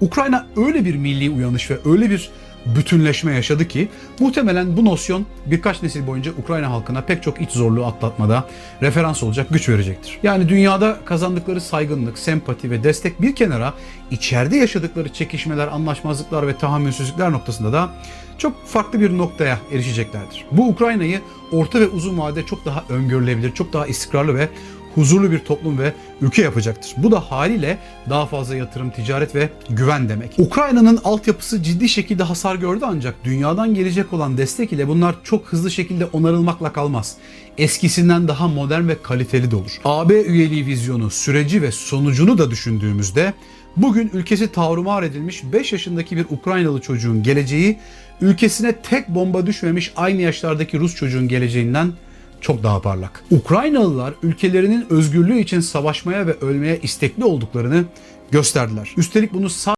Ukrayna öyle bir milli uyanış ve öyle bir bütünleşme yaşadı ki muhtemelen bu nosyon birkaç nesil boyunca Ukrayna halkına pek çok iç zorluğu atlatmada referans olacak, güç verecektir. Yani dünyada kazandıkları saygınlık, sempati ve destek bir kenara içeride yaşadıkları çekişmeler, anlaşmazlıklar ve tahammülsüzlükler noktasında da çok farklı bir noktaya erişeceklerdir. Bu Ukrayna'yı orta ve uzun vadede çok daha öngörülebilir, çok daha istikrarlı ve huzurlu bir toplum ve ülke yapacaktır. Bu da haliyle daha fazla yatırım, ticaret ve güven demek. Ukrayna'nın altyapısı ciddi şekilde hasar gördü ancak dünyadan gelecek olan destek ile bunlar çok hızlı şekilde onarılmakla kalmaz. Eskisinden daha modern ve kaliteli de olur. AB üyeliği vizyonu, süreci ve sonucunu da düşündüğümüzde Bugün ülkesi tavrumar edilmiş 5 yaşındaki bir Ukraynalı çocuğun geleceği ülkesine tek bomba düşmemiş aynı yaşlardaki Rus çocuğun geleceğinden çok daha parlak. Ukraynalılar ülkelerinin özgürlüğü için savaşmaya ve ölmeye istekli olduklarını gösterdiler. Üstelik bunu sadece